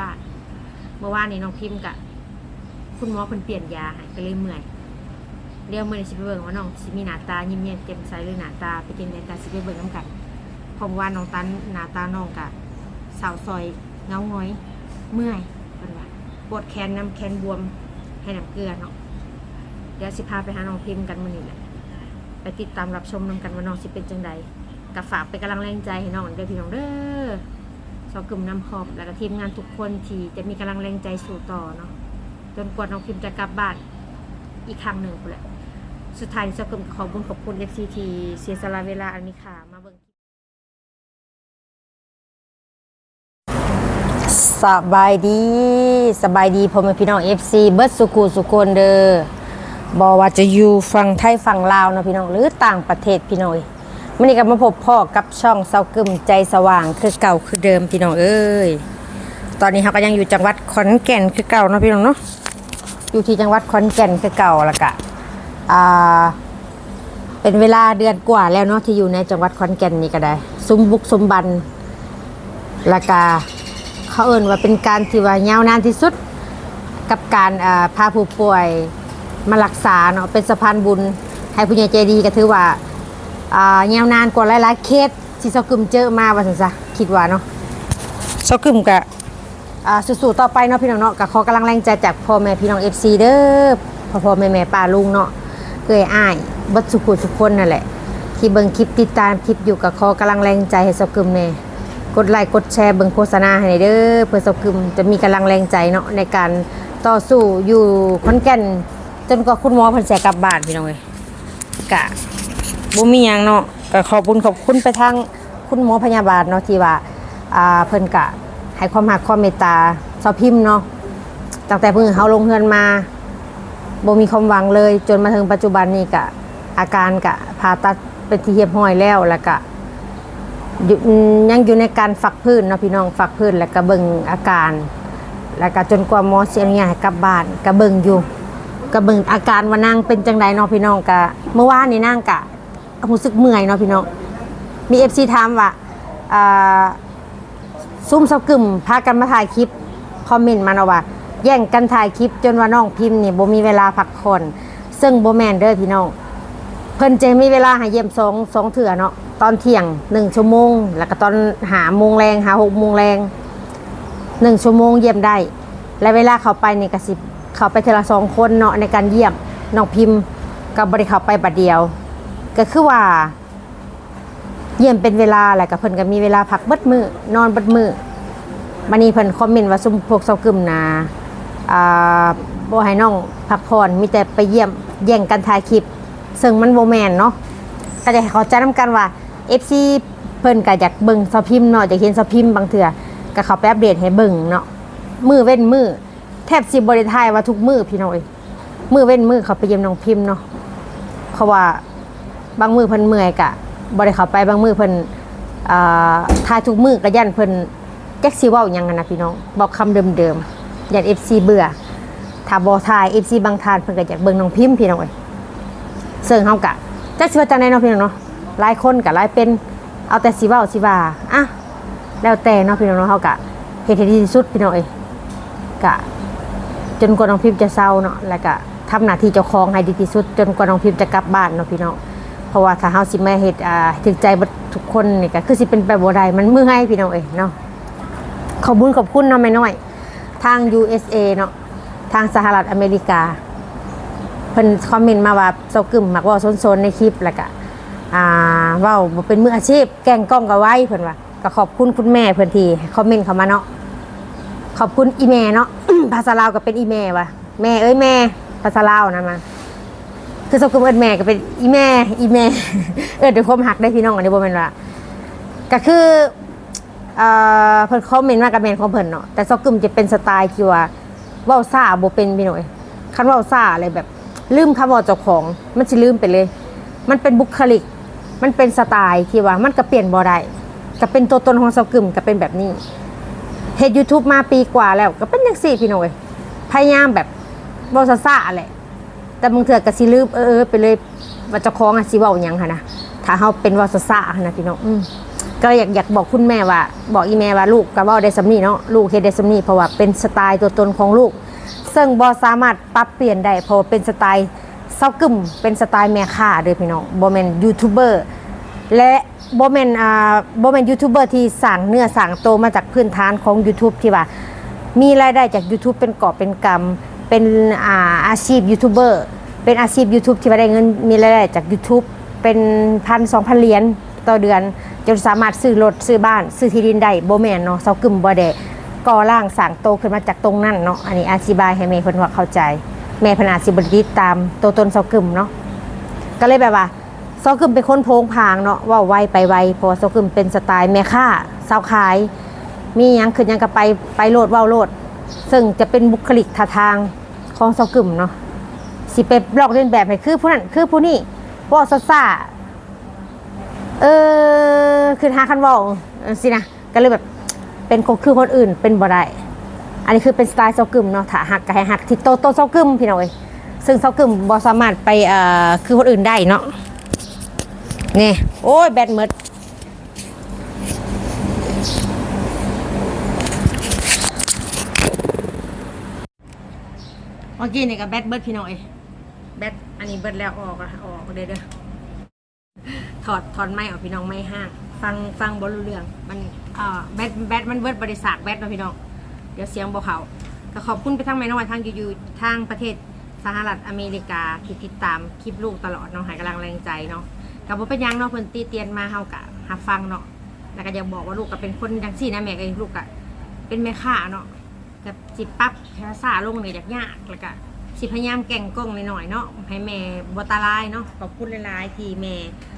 บาท เมื่อวานนี้น้องพิมพ์กะคุณหมอเพิ่นเปลี่ยนยาให้ก็เลยเมื่อยเดี๋ยวมื้อนี้สิไปเบิ่งว่าน้องสิมีหน้าตายิ้มแย้มแจ่มใสหรือหน้าตาเป็นจังได๋ก็สิไปเบิ่งนํกันเพราะว่าน้องตันหน้าตาน้องกะสาวซอยเงาหงอย เมื่อยเพิ่นว่าปวดแขนน้ำแขนบวมให้น้ำเกลือเนาะเดี๋ยวสิพาไปหาน้องพิมพ์กันมื้อนี้แหละไปติดตามรับชมนํกันว่าน้องสิเป็นจังไดก็ฝากเป็นกำลังแรงใจให้น้องเด้อพี่น้องเด้อ สอกลุ่มนำขอบ และก็ทีมงานทุกคนที่จะมีกำลังแรงใจสู่ต่อเนาะจนกว่าน้องพิมจะกลับบ้านอีกครั้งหนึ่งแหละสุดท้ายสอกลุ่มขอบุญขอบคุณ FCT เสียสละเวลาอันมีค่ามาเบิ่งสบายดีสบายดีพ่อแม่พี่น้อง FC เบิร์ดสุกูสุคนเด้อบอกว่าจะอยู่ฝั่งไทยฝั่งลาวนะพี่น้องหรือต่างประเทศพี่น้อง มื่อนี้ก็มาพบพ่อกับช่องเซากึมใจสว่างคือเก่าคือเดิมพี่น้องเอ้ยตอนนี้เราก็ยังอยู่จังหวัดขอนแก่นคือเก่าเนาะพี่น้องเนาะอยู่ที่จังหวัดขอนแก่นคือเก่าล้วก็อ่าเป็นเวลาเดือนกว่าแล้วเนาะที่อยู่ในจังหวัดขอนแก่นนี่ก็ได้ซุ้มบุกซุ้มบันล้วก็เขาเอ่นว่าเป็นการที่ว่ายาวนานที่สุด กับการอ่าพาผู้ป่วยมารักษาเนาะเป็นสะพานบุญให้ผู้ใหญ่ใจดีก็ถือว่า อ่ายาวนานกว่าหลายๆเคสที่เซากึมเจอมาว่าซั่นซะคิดว่าเนาะเซากึมก็อ่าสู้ๆต่อไปเนาะพี่น้องเนาะก็ขอกำลังแรงใจจากพ่อแม่พี่น้อง FC เด้อพ่อพ่อแม่แม่ป้าลุงเนาะเอ่ยอ้ายเบัดสุขุสุกคนนั่นแหละที่เบิ่งคลิปติดตามคลิปอยู่กับคอกำลังแรงใจให้เซากึมแน่กดไลค์กดแชร์เบิ่งโฆษณาให้เด้อเพื่อเซากึมจะมีกำลังแรงใจเนาะในการต่อสู้อยู่ขอนแก่นจนกว่าคุณหมอเพิ่นสิกลับบ้านพี่น้องเอ้ยกะ บ่มีหยังเนาะก็ขอบคุณขอบคุณไปทางคุณหมอพยาบาลเนาะที่ว่าอ่าเพิ่นกะให้ความรักความเมตตาเซาพิมพ์เนาะตั้งแต่เพิ่งเฮาลงเฮือนมาบ่มีความหวังเลย จนมาถึงปัจจุบันนี้กะอาการกะผ่าตัดเป็นที่เรียบร้อยแล้วแล้วก็อยู่อืมยังอยู่ในการฝักพื้นเนาะพี่น้องฝักพื้นแล้วก็เบิ่งอาการ แล้วก็จนกว่าหมอสิอนุญาตให้กลับบ้านก็เบิ่งอยู่ก็เบิ่งอาการว่านางเป็นจังไดเนาะพี่น้องกะเมื่อวานนี่นางกะ รู้สึกเมื่อยเนาะพี่น้องมี FC ถามว่าซุ่มเซากึ่มพากันมาถ่ายคลิปคอมเมนต์มาเนาะว่าแย่งกันถ่ายคลิปจนว่าน้องพิมพ์นี่บ่มีเวลาพักผ่อนซึ่งโบแมนเด้อพี่น้องเพิ่นจะมีเวลาห้เยี่ยมสองสองเถื่อเนาะตอนเที่ยงหนึ่งชั่วโมง แล้วก็ตอนหาโมงแรงหาหกโมงแรงหนึ่งชั่วโมงเยี่ยมได้ และเวลาเขาไปนี่ก็สิเขาไปเทละสองคนเนาะในการเยี่ยมน้องพิมพ์ก็บ่ได้เขาไปบัดเดียว ก็คือว่า เยี่ยมเป็นเวลาแหละกับเพิ่นก็มีเวลาพักเบิดมือนอนเบิดมือมันนี้เพิ่นคอมเมนต์ว่าซุมพวกเซากึมนาอ่าบ่ให้น้องพักผ่อนมีแต่ไปเยี่ยมแย่งกันถ่ายคลิป ซึ่งมันบ่แมนเนาะก็จะเขาใจนํกันว่า FC เพิ่นก็อยากเบิ่งซาพิมพ์เนาะอยากเห็นซาพิมพ์บางเทื่อก็เขาไปอัปเดตให้เบิ่งเนาะมือเว้นมือแทบสิบ่ได้ถ่ายว่าทุกมือพี่น้องเอ้ยมือเว้นมือเขาไปเยี่ยมน้องพิมพ์เนาะเพราะว่า บางมือเพิ่นเมื่อยกะบ่ได้เข้าไปบางมือเพิ่นอ่าทายทุกมือก็ยันเพิ่นแจ็คสิเว้าหยังกันนะพี่น้อง บอกคำเดิมๆยัน FC เบื่อถ้าบ่ทาย FC บางทานเพิ่นก็อยากเบิ่งน้องพิมพ์พี่น้องเอ้ยซึ่งเฮากะจักสิว่าจังไดเนาะพี่น้องเนาะหลายคนก็หลายเป็นเอาแต่สิเว้าสิว่าอะแล้วแต่เนาะพี่น้องเนาะเฮากะเฮ็ดให้ดีที่สุดพี่น้องเอ้ยกะจนกว่าน้องพิมพ์จะเศร้าเนาะแล้วก็ทำหน้าที่เจ้าของให้ดีที่สุด จนกว่าน้องพิมพ์จะกลับบ้านเนาะพี่น้อง เพราะว่าถ้าเฮาสิมาเฮ็ดอ่าถึงใจเบิดทุกคนนี่ก็คือสิเป็นไปบ่ได้มันมือให้พี่น้องเอ้ยเนาะขอบคุญขอบคุณเนาะแม่น้อย ทาง USA เนาะทางสหรัฐอเมริกาเพิ่นคอมเมนต์มาว่าเซากึ่มมักว่าซนๆในคลิปแล้วก็อ่าเว้าบ่เป็นมืออาชีพ แกงกล้องก็ไว้เพิ่นว่าก็ขอบคุณคุณแม่เพิ่นที่คอมเมนต์เข้ามาเนาะขอบคุณอีแม่เนาะภาษาลาวก็เป็นอีแม่ว่ะแม่เอ้ยแม่ภาษาลาวนะมา คือสกุลเอิ้นแม่ก็เป็นอีแม่อีแม่ เออเดี๋ยวความหักได้พี่น้องอันนี้บ่แม่นว่าก็คือเอ่อเพิ่นคอมเมนต์มากับแม่นของเพิ่นเนาะแต่สกุลจะเป็นสไตล์ที่ว่าเว้าซ่าบ่เป็นพี่น้อยคันเว้าซ่าอะไรแบบ ลืมคำว้าเจ้าของ มันสิลืมไปเลย มันเป็นบุคลิก มันเป็นสไตล์ที่ว่ามันก็เปลี่ยนบ่ได้ก็เป็นตัวตนของสกุลก็เป็นแบบนี้เฮ็ด YouTube มาปีกว่าแล้ว ก็เป็นจังซี่พี่น้อยพยายามแบบบ่ซ่าๆแหละ แต่บางเทื่อก็สิลืมเออไปเลยว่าเจ้าของอะสิเว้าหยังหั่นนะถ้าเฮาเป็นว่าซ่าๆหั่นนะพี่น้องอืมก็อยากอยากบอกคุณแม่ว่า บอกอีแม่ว่าลูกก็เว้าได้สำนีเนาะลูกเฮ็ดได้สำนีเพราะว่าเป็นสไตล์ตัวตนของลูก ซึ่งบ่สามารถปรับเปลี่ยนได้เพราะว่าเป็นสไตล์เซากึมเป็นสไตล์แม่ค้าเด้อพี่น้องบ่แม่นยูทูบเบอร์และบ่แม่นอ่าบ่แม่นยูทูบเบอร์ที่สร้างเนื้อสร้างโตมาจากพื้นฐานของ YouTube ที่ว่ามีรายได้จาก YouTube เป็นกอบเป็นกำ เป็นอาอาชีพยูทูบเบอร์เป็นอาชีพ YouTube ที่ว่าได้เงินมีรายได้จาก YouTube เป็นพันสองพันเหรียญต่อเดือน จนสามารถซื้อรถซื้อบ้าน ซื้อที่ดินได้โบแมนเนาะเซากึมบ่ได้ก่อร่างสร้างโตขึ้นมาจากตรงนั้นเนาะอันนี้อธิบายให้แม่เพิ่นว่าเข้าใจแม่พนาสิบ่ได้ติดตามตัวตนเซากึมเนาะก็เลยแบบว่าเซากึมเป็นคนโพงพางเนาะว่าไวไปไวเพราะว่าเซากึมเป็นสไตล์แม่ค้าสาวขาย มียังขึ้นยังก็ไปไปโลดเว้าโลด ซึ่งจะเป็นบุคลิกท่าทาง ของเซากึมเนาะสิไปลอกเลียนแบบให้คือผู้นั้นคือผู้นี้เว่าซาเออคือหาคันวออสินะก็เลยแบบเป็นคนคือคนอื่นเป็นบ่ได้อันนี้คือเป็นสไตล์เซากึมเนาะถ้าหักก็ให้หักที่โตโตเซากึมพี่น้อยซึ่งเซากึมบ่สามารถไปเอ่อคือคนอื่นได้เนาะนี่โอ้ยแบตหมด เมื่อกี้นี่ก็แบตเบิดพี่น้องเอยแบตอันนี้เบิดแล้วออกอะออกเด้อเด้อถอดถอดไม้ออกพี่น้องไม่ห้าง ฟังฟังบอลรู้เรื่องมันอ่าแบตแบตมันเบิดบริษัทแบตเนาะพี่น้อง เดี๋ยวเสียงบ่เขาก็ขอบคุณไปทั้งแม่น้องวันทางยูยูทางประเทศสหรัฐอเมริกาที่ติดตามคลิปลูกตลอดเนาะให้กำลังแรงใจเนาะกับบ่เป็นยังเนาะเพิ่นตีเตียนมาเฮากะหาฟังเนาะแล้วก็อยากบอกว่าลูกก็เป็นคนจังซี่นะแม่เอ้ลูกก็เป็นแม่ค้าเนาะ กับสิปรับภาษาลงเนี่ยยากแล้วก็สิพยายามแก่งกล้องหน่อยๆเนาะให้แม่บตาลายเนาะขอบคุณหลายๆที่แม่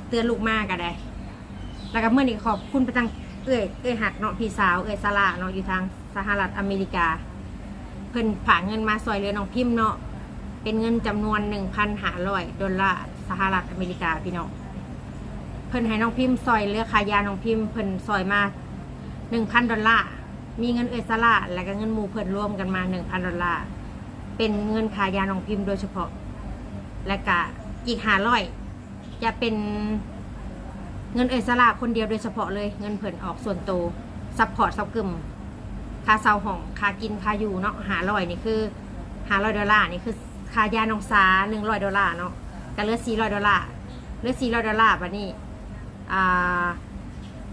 เตือนลูกมากก็ได้ แล้วก็เมื่อนี้ขอบคุณไปทางเอ้ยเอ้ยหักเนาะพี่สาวเอ้ยสลาเนาะอยู่ทางสหรัฐอเมริกา เพิ่นฝาเงินมาซอยเรือน้องพิมพ์เนาะเป็นเงินจำนวน1,500ดอลลาร์สหรัฐอเมริกาพี่น้องเพิ่นให้น้องพิมพ์ซอยเรือขายาน้องพิมพ์เพิ่นซอยมา1,000ดอลลาร์ มีเงินเอสละและก็เงินหมูเพื่อนร่วมกันมา1,000ดอลลาร์เป็นเงินขายาน้องพิมพ์โดยเฉพาะ และก็อีก500จะเป็นเงินเอสละคนเดียวโดยเฉพาะเลยเงินเพิ่นออกส่วนโตวซัพพอร์ตซับกึมค่าเซาห้องค่ากินค่าอยู่เนาะ500นี่คือ500ดอลลาร์นี่คือค่ายาน้องสา100ดอลลาร์เนาะก็เหลือ400ดอลลาร์เหลือ400ดอลลาร์บัดนี้อ่า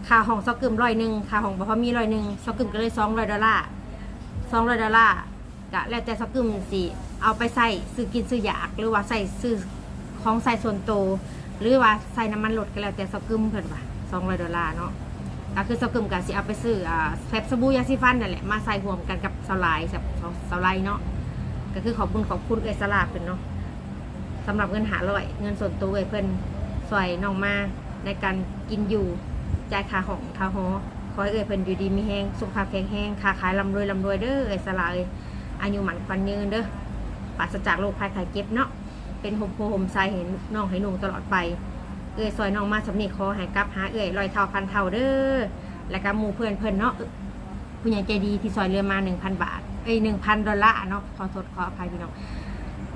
ค่าห้องซอกกึมร้อยหนึ่งค่าห้องบ่พอมีร้อยหนึ่งซอกกึมก็เลยสองร้อยดอลลาร์สองร้อยดอลลาร์ก็แล้วแต่ซอกกึมสิเอาไปใส่ซื้อกินซื้ออยากหรือว่าใส่ซื้อของใส่ส่วนโตวหรือว่าใส่น้ำมันรถก็แล้วแต่ซอกกึมเพิ่นว่าสองร้อยดอลลาร์เนาะก็คือซอกกึมก็สิเอาไปซื้ออ่าแฟบสบู่ยาสีฟันนั่นแหละมาใส่รวมกันกับสลายกับสลายเนาะก็คือขอบคุณขอบคุณเอยสลาเพิ่นเนาะสำหรับเงินหาร้อยเงินส่วนตัวเอยเพิ่นสวยน้องมาในการกินอยู่ จ่ายค่าของค่าหอขอให้เอ่ยเพิ่นอยู่ดีมีแห้งสุขภาพแข็งแรงค้าขายลำรวยลำรวยเด้อเอ่ยสลาเอ่ยอายุหมันควันยืนเด้อปราศจากโรคภัยไข้เจ็บเนาะเป็นห่มโพห่มใส่เห็นน้องให้หนูตลอดไป เอ่ยซอยน้องมาสำนีขอให้กลับหาเอ่ยลอยเท่าพันเท่าเด้อแล้วก็หมู่เพื่อนเพิ่นเนาะผู้ใหญ่ใจดีที่ซอยเรือมา 1,000 บาทเอ้ย1,000 ดอลลาร์เนาะขอโทษขออภัยพี่น้อง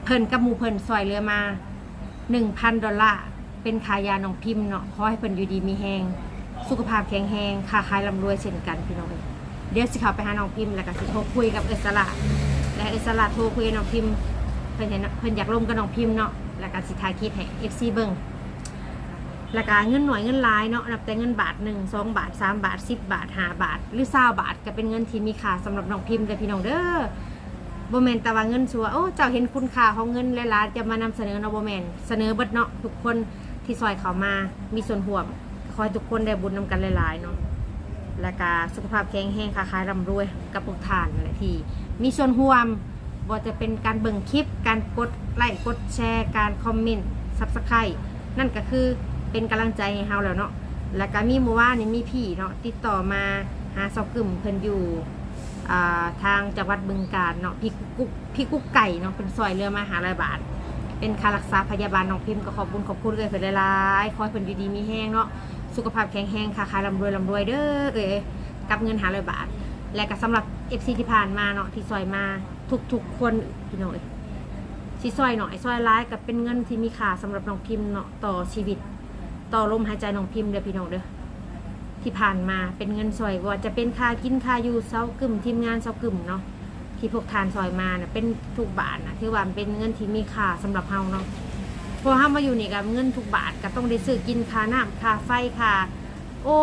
เพิ่นกับหมู่เพิ่นซอยเรือมา 1,000 ดอลลาร์เป็นขายาน้องพิมพ์เนาะขอให้เพิ่นอยู่ดีมีแห้ง สุขภาพแข็งแรงค้าขายร่ำรวยเช่นกันพี่น้องเอ้ยเดี๋ยวสิเขาไปหาน้องพิมพ์แล้วก็สิโทรคุยกับเอสระและเอสระโทรคุยกับน้องพิมพ์เพิ่นเห็นเพิ่นอยากร่วมกับน้องพิมพ์เนาะแล้วก็สิถ่ายคลิปให้ FC เบิ่งแล้วก็เงินหน่วยเงินลายเนาะนับแต่เงินบาท1 2บาท3บาท10บบาท5บาท หรือ20บาทก็เป็นเงินที่มีค่าสำหรับน้องพิมพ์เด้อพี่น้องเด้อโบแมนแต่ว่าเงินชัวโอ้เจ้าเห็นคุณค่าของเงินหลายๆจะมานำเสนอเนาะบ่แมนเสนอเบิดเนาะทุกคนที่ซอยเขามามีส่วนร่วม ขอให้ทุกคนได้บุญนำกันหลายๆเนาะและก็สุขภาพแข็งแรงค้าขายร่ำรวยกับทุกทานนั่นแหละที่มีส่วนร่วมบ่จะเป็นการเบิ่งคลิป การกดไลค์กดแชร์ การคอมเมนต์ซับสไครต์นั่นก็คือเป็นกำลังใจให้เฮาแล้วเนาะแล้วก็มีเมื่อวานนี่มีพี่เนาะติดต่อมาหาซอกกึ่มเพิ่นอยู่าทางจังหวัดบึงกาฬเนาะพี่กุ๊กพี่กุ๊กไก่เนาะเป็นซอยเรือมาหาร้อยบาท เป็นค่ารักษาพยาบาลน้องพิมพ์ก็ขอบคุณขอบคุณเลยเพิ่นหลายๆขอให้เพิ่นดีๆมีแห้งเนาะ สุขภาพแข็งแรงค่ะขายลำรวยลำรวยเด้อเอ้ยกับเงินหาร้อยบาท และก็สำหรับ FC ที่ผ่านมาเนาะที่ซอยมาทุกๆคนพี่น้อยที่ซอยหน่อยซอยร้ายกับเป็นเงินที่มีค่าสำหรับน้องพิมพ์เนาะต่อชีวิต ต่อลมหายใจน้องพิมพ์เด้อพี่น้องเด้อที่ผ่านมาเป็นเงินซอยว่าจะเป็นค่ากินค่าอยู่เซากึ่มทีมงานเซากึ่มเนาะที่พวกทานซอยมาเน่ะเป็นทุกบาทนะถือว่าเป็นเงินที่มีค่าสำหรับเฮาเนาะ พอเฮามาอยู่นี่กับเงินทุกบาทก็ต้องได้ซื้อกินค่าน้ำค่าไฟค่าโอ้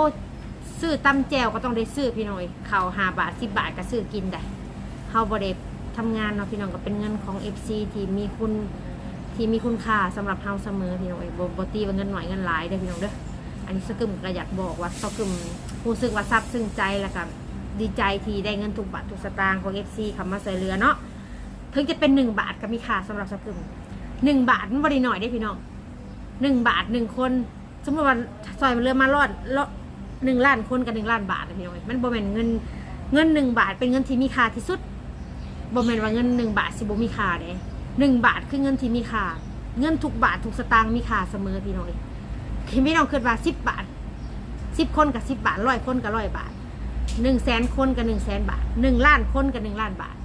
ซื้อตำแจวก็ต้องได้ซื้อพี่น้อยเข้าหาบาทสิบาทก็ซื้อกินได้เฮาบ่ได้ทำงานเนาะพี่น้องก็เป็นเงินของ FC ที่มีคุณที่มีคุณค่าสำหรับเฮาเสมอพี่น้องเอ้ยบ่บ่ตีว่าเงินหน่อยเงินหลายเด้อพี่น้องเด้ออันนี้สกึมก็อยากบอกว่าสกึมรู้สึกว่าซาบซึ้งใจแล้วก็ดีใจที่ได้เงินทุกบาททุกสตางค์ของ FC คำมาใส่เรือเนาะถึงจะเป็นหนึ่งบาทก็มีค่าสำหรับสกึม หนึ่งบาทมันบริหน่อยได้พี่น้องหนึ่งบาทหนึ่งคน สมมติว่าซอยมันเรือมารอดละหนึ่งล้านคนกับหนึ่งล้านบาทพี่น้องมันบ่แม่นเงินเงินหนึ่งบาทเป็นเงินที่มีค่าที่สุดบ่แม่นว่าเงินหนึ่งบาทสิบ่มีค่าเด้หนึ่งบาทคือเงินที่มีค่าเงินทุกบาททุกสตางค์มีค่าเสมอพี่น้องที่พี่น้องคิดว่าสิบบาทสิบคนกับสิบบาทร้อยคนกับร้อยบาทหนึ่งแสนคนกับหนึ่งแสนบาทหนึ่งล้านคนกับหนึ่งล้านบาท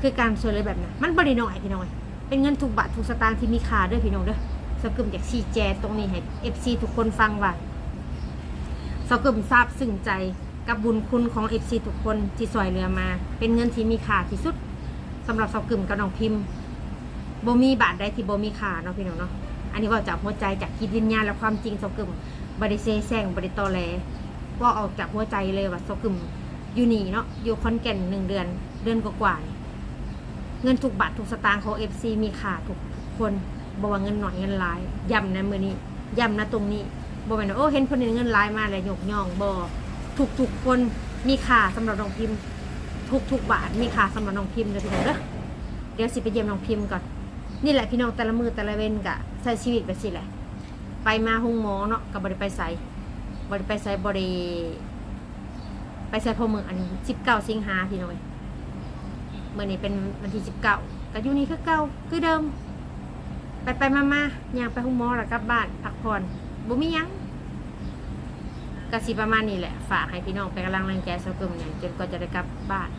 คือการช่วยเหลยแบบนั้นมันบริหน้อยพี่น้อง เป็นเงินทุกบาททุกสตางค์ที่มีค่าด้วยพี่น้องเด้อสกึมอยากชี้แจงตรงนี้ให้เอฟซีทุกคนฟังว่าสกึมทราบซึ้งใจกับบุญคุณของเอฟซีทุกคนที่สวยเรือมา เป็นเงินที่มีค่าที่สุดสำหรับสกึมกับน้องพิมพ์บ่มีบาทใดที่โบมีค่าเนาะพี่น้องเนาะอันนี้ว่าจากหัวใจจากจิตวิญญาณและความจริงสกึมบริเซแซงบริตอแลว่าออกจากหัวใจเลยว่าสกึมอยู่นี่เนาะอยู่คอนแก่นหนึ่งเดือนเดือนกว่าๆ เงินทุกบาททุกสตางค์ของเอฟซีมีค่าทุกคนบอกว่าเงินหน่อยเงินหลายย้ำนะมือนี้ย้ำนะตรงนี้บอกว่าโอ้เห็นคนนี้เงินหลายมาเลยยกย่องบอทุกทุกคนมีค่าสำหรับน้องพิมพ์ ทุกทุกบาทมีค่าสำหรับน้องพิมพ์เลยพี่น้องเด้อเดี๋ยวสิไปเยี่ยมน้องพิมพ์ก่อนนี่แหละพี่น้องแต่ละมือแต่ละเว้นกะใช้ชีวิตไปสิแหละ ไปมาห้องหมอเนาะกับบริไปใส่บริไปใส่บริไปใส่พอมืออันสิบเก้าสิงหาพี่น้อย เมื่อนี้เป็นวันที่สิบเก้าก็อยู่นี่คือเก้าคือเดิม ไปไปมามาย่างไปห้องหมอแล้วกลับบ้านพักผ่อนบ่มียังกสิประมาณนี้แหละ ฝากให้พี่น้องไปกำลังแรงใจสักกลุ่มเนี่ยจนกว่าจะได้กลับบ้าน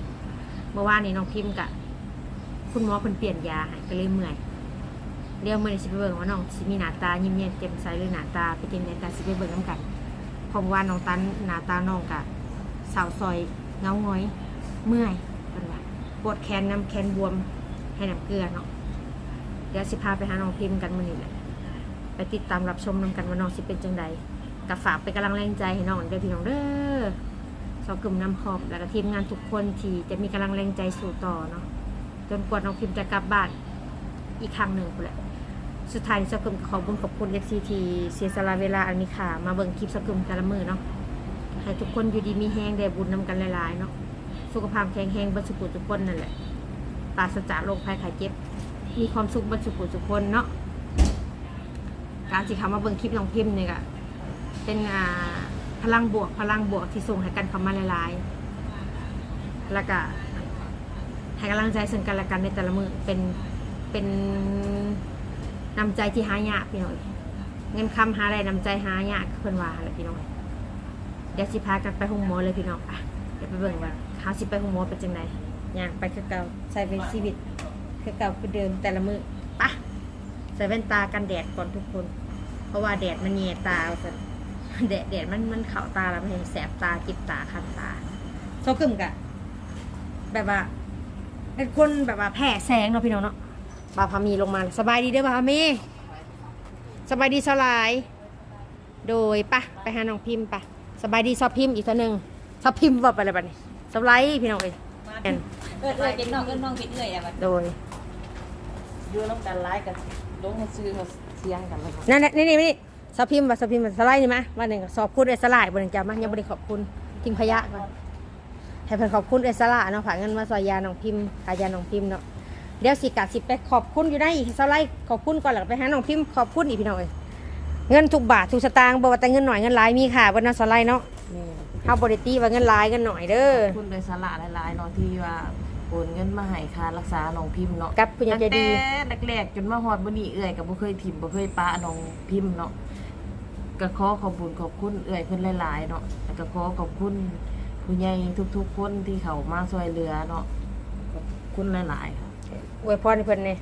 เมื่อวานนี้น้องพิมพ์กะ คุณหมอเพิ่นเปลี่ยนยาให้ก็เลยเมื่อยเดี๋ยวมื่อนี้สิไปเบิ่งว่าน้องสิมีหน้าตายิ้มแย้มแจ่มใสหรือหน้าตาเป็นจังได๋ก็สิไปเบิ่งนํกันเพราะว่าน้องตันหน้าตาน้องกะสาวซอยเงาง้อย เมื่อย ปวดแขนน้ำแขนบวมให้น้ำเกลือเนาะเดี๋ยวสิพาไปหาน้องพิมพ์กันมื้อนี้แหละไปติดตามรับชมนํกันว่าน้องสิเป็นจังไดก็ฝากเป็นกำลังแรงใจให้น้องเด้อพี่น้องเด้อสาวกลุ่มน้ำขอบแล้วก็ทีมงานทุกคนที่จะมีกำลังแรงใจสู่ต่อเนาะจนกว่าน้องพิมจะกลับบ้านอีกครั้งหนึ่งพุ่นแหละสุดท้ายสกึมขอบุญขอบคุณ FCT เสียสละเวลาอันมีค่ามาเบิ่งคลิปสกึมแต่ละมือเนาะให้ทุกคนอยู่ดีมีแห้งได้บุญนำกันหลายๆเนาะ สุขภาพแข็งแรงบรรสุขุทุกคนนั่นแหละปราศจากโรคภัยไข้เจ็บ มีความสุขบรรสุขุทุกคนเนาะการสิเขามาเบิ่งคลิปน้องพิมเนี่ยก็เป็นอ่าพลังบวกพลังบวกที่ส่งให้กันเข้ามาหลายๆแล้วก็ให้กำลังใจซึ่งกันและกันในแต่ละมือเป็นเป็นนำใจที่หายากพี่น้อยเงินคำหาอะไรนำใจหายากเพิ่นว่าอะไรพี่น้อยเดี๋ยวสิพากันไปห้องหมอเลยพี่น้องอะ ดี๋ยวไปเบิ่งว่าเขาสิไปห้องหมอเป็นจังไดย่างไปคือเก่าใส่เป็นชีวิตคือเก่าคือเดิมแต่ละมือปะใส่แว่นตากันแดดก่อนทุกคน เพราะว่าแดดมันแย่ตาสันแดดแดดมันมันเข่าตาแล้วมันเห็นแสบตาจิบตาคันตาโซกึมกะ แบบว่าเป็นคนแบบว่าแผ่แสงเนาะพี่น้องเนาะบาพามีลงมาสบายดีเด้อบาพามีสบายดีสลาย โดยปะไปหาน้องพิมพ์ปะสบายดีซอพิมพ์อีกตัวหนึ่ง ซอบพิมพ์ว่าไปเลยบัดนี้สบายพี่น้องเอ้ยแม่นเอิดเอิดเป็นน้องเอิดน้องเป็นเอื่อยอะบัดโดยอยู่น้ำกันร้ายกันลงให้ซื้อมาเสียงกันเลยนั่นน่ะนี่นี่นี่ซอบพิมพ์ว่าซอบพิมพ์ว่าสไลด์นี่มะวันหนึ่งสอบพูดไอ้สลายบนหนึ่งจามายังไม่ได้ขอบคุณทิ้งขยะก่อนให้เพิ่นขอบคุณไอ้สลาเนาะผ่าเงินมาซอยยาน้องพิมพ์ขายยาน้องพิมพ์เนาะเดี๋ยวสิกะสิไปขอบคุณอยู่ได้อีกสไลด์ขอบคุณก่อนแล้วก็ไปหาน้องพิมพ์ขอบคุณอีกพี่น้องเอ้ยเงินทุกบาททุกสตางค์บอกว่าแต่เงินหน่อยเงินหลายมีค่ะบนนั้นสไลด์เนาะ เฮาบ่ได้ตีว่าเงินหลายเงินหน่อยเด้อ คุณโดยสละหลายๆเนาะที่ว่าโอนเงินมาให้ค่ารักษาน้องพิมพ์เนาะกับผู้ใหญ่ใจดี ตั้งแต่แรกๆจนมาฮอดบ่นี้เอื่อยก็บ่เคยถิ่มบ่เคยปะน้องพิมพ์เนาะก็ขอขอบคุณขอบคุณเอื่อยเพิ่นหลายๆเนาะแล้วก็ขอขอบคุณผู้ใหญ่ทุกๆคนที่เขามาช่วยเหลือเนาะขอบคุณหลายๆค่ะอวยพรให้เพิ่นนี่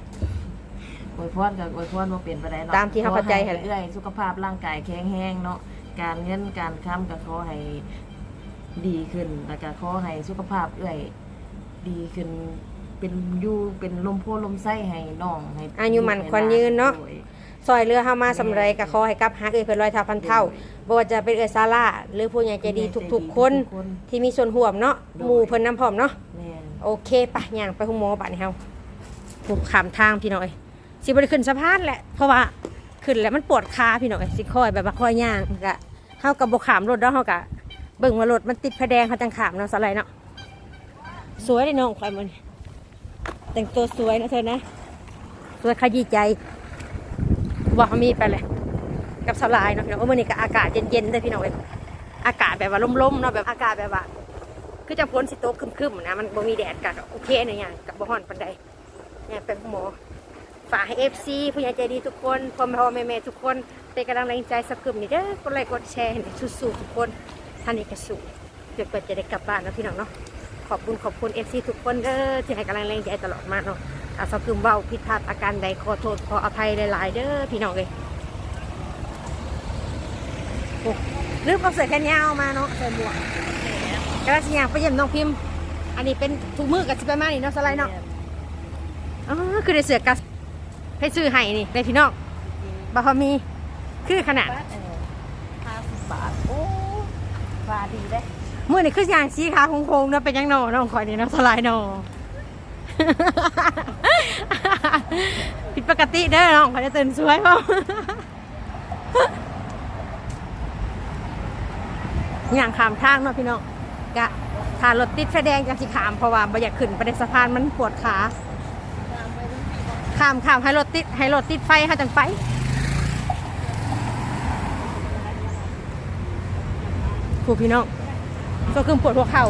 อวยพรกับอวยพรว่าเปลี่ยนไปได้เนาะตามที่เขาเข้าใจขอหั่นแหละเอื้อยสุขภาพร่างกายแข็งแรงเนาะการเงินการค้ำก็ขอให้ ดีขึ้น แล้วก็ขอให้สุขภาพเอื้อยดีขึ้น เป็นอยู่เป็นลมโพลมไส้ให้น้องให้อายุหมันควันยืนเนาะโดยซอยเรือเฮามาสำไรก็ขอให้กลับหาเอ้ยเพิ่นร้อยเท่าพันเท่าบ่ว่าจะเป็นเอ้ยซาร่าหรือผู้ใหญ่ใจดีทุกๆ คนทุกคนที่มีส่วนร่วมเนาะหมู่เพิ่นนํพร้อมเนาะ แม่นโอเคปะย่างไปห้องหมอบัดนี้เฮาถูกขามทางพี่น้อย สิบ่ได้ขึ้นสะพานแหละ เพราะว่าขึ้นแล้วมันปวดขาพี่น้อย สิคอยแบบว่าคอยย่างก็เฮาก็บ่ขามรถแล้วเฮาก็ เบิ่งว่ารถมันติดไฟแดงเขาจังขามเนาะสไลด์เนาะสวยเลยน้องข่อยมื้อนี้แต่งตัวสวยนะเธอนะ สวยขยี้ใจว่ามีไปเลย กับสลายเนาะพี่น้องเมื่อนี้ก็อากาศเย็นๆเลยพี่น้องเอ้ยอากาศแบบว่าลมๆเนาะแบบอากาศแบบว่า คือจะพ้นสิโตกครึมๆนะมันบ่มีแดดกันโอเคในอย่างกับบ่ฮ้อนปานใดเนี่ยเป็นหมอฝากให้ FC ผู้ใหญ่ใจดีทุกคนพ่อแม่พ่อแม่ทุกคนเป็นกำลังแรงใจสักกึมนี่เด้อกดไลค์กดแชร์สู้ๆทุกคน ท่านนี้ก็สู้เดี๋ยวเปิดจะได้กลับบ้านแล้วพี่น้องเนาะขอบคุณขอบคุณ FC ทุกคนเด้อที่ให้กำลังแรงใจตลอดมาเนาะถ้าสักกึมเว้าผิดพลาดอาการใดขอโทษขออภัยหลายๆเด้อพี่น้องเอ้ยโอ้ลืมเอาเสื้อแขนยาวมาเนาะใส่หมวกกระสิยางไปเยี่ยมน้องพิมพ์ อันนี้เป็นถุงมือกับสิไปมานี่เนาะสไลด์เนาะอ๋อคือได้เสือกัสให้ซื้อให้นี่ได้พี่น้องบะพอมีคือขนาดห้าสิบบาทโอ้ ฟ้าดีเด้มือนี่คือยางสีขาโค้งๆเนาะเป็นยังหนอน้องคอยนี่เนาะสไลด์นาะผิดปกติเด้อน้องคอยจะตื่นสวยเปล่าอย่างขามทางเนาะพี่น้องกะถ้ารถติดไฟแดงจะสิขามเพราะว่าบ่อยากขึ้นไปในสะพานมันปวดขาขามขามให้รถติดให้รถติดไฟให้จังไป ผู้พี่น้องก็คือปวดหัวเข่า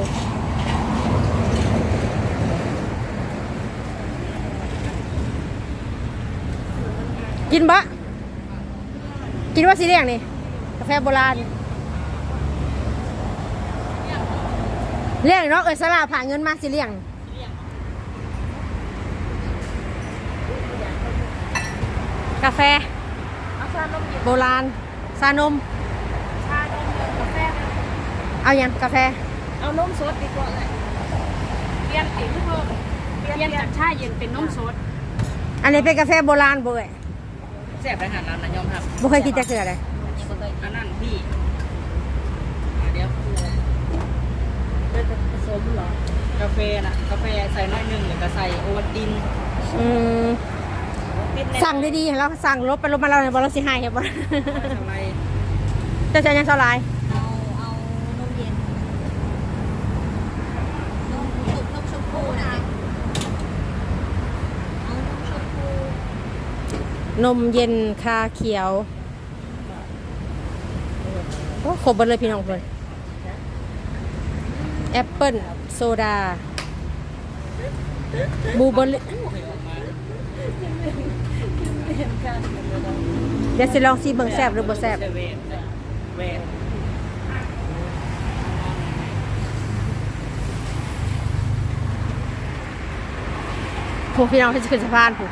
กินบะกินว่าสีเหลืองนี่กาแฟโบราณเลี้ยงเนาะเออสลาผ่าเงินมาสิเลี้ยงกาแฟโบราณซานม ชานมเย็นกาแฟ เอาอย่างกาแฟ เอานมสดดีกว่าเลยเปลี่ยนสีเพิ่มเปลี่ยนเปลี่ยนจากชาเย็นเป็นนมสด อันนี้เป็นกาแฟโบราณบ่เอ้ยแซ่บไปหาร้านนะยอมครับบ่เคยกินจะเกลือเลยอันนั้นพี่เดี๋ยวผสมเหรอกาแฟนะกาแฟใส่น้อยหนึ่งหรือก็ใส่โอวัลตินอืมติดในสั่งดีๆแล้วสั่งลบไปลบมาเราเนี่ยบ่เราสิให้ครับบ่ทำไมจะใช้ยังเท่าไหร่ เอาเอานมเย็นนมสุกนมชมพูนะเอานมชมพู นมเย็นคาเขียวโอ้ครบหมดเลยพี่น้องเพิ่นแอปเปิ้ลโซดาบูเบอร์รี่เดี๋ยวสิลองซีเบิงแซบหรือบ่แซบเซเว่นเวนผู้พี่น้องที่จะขึ้นสะพานผู้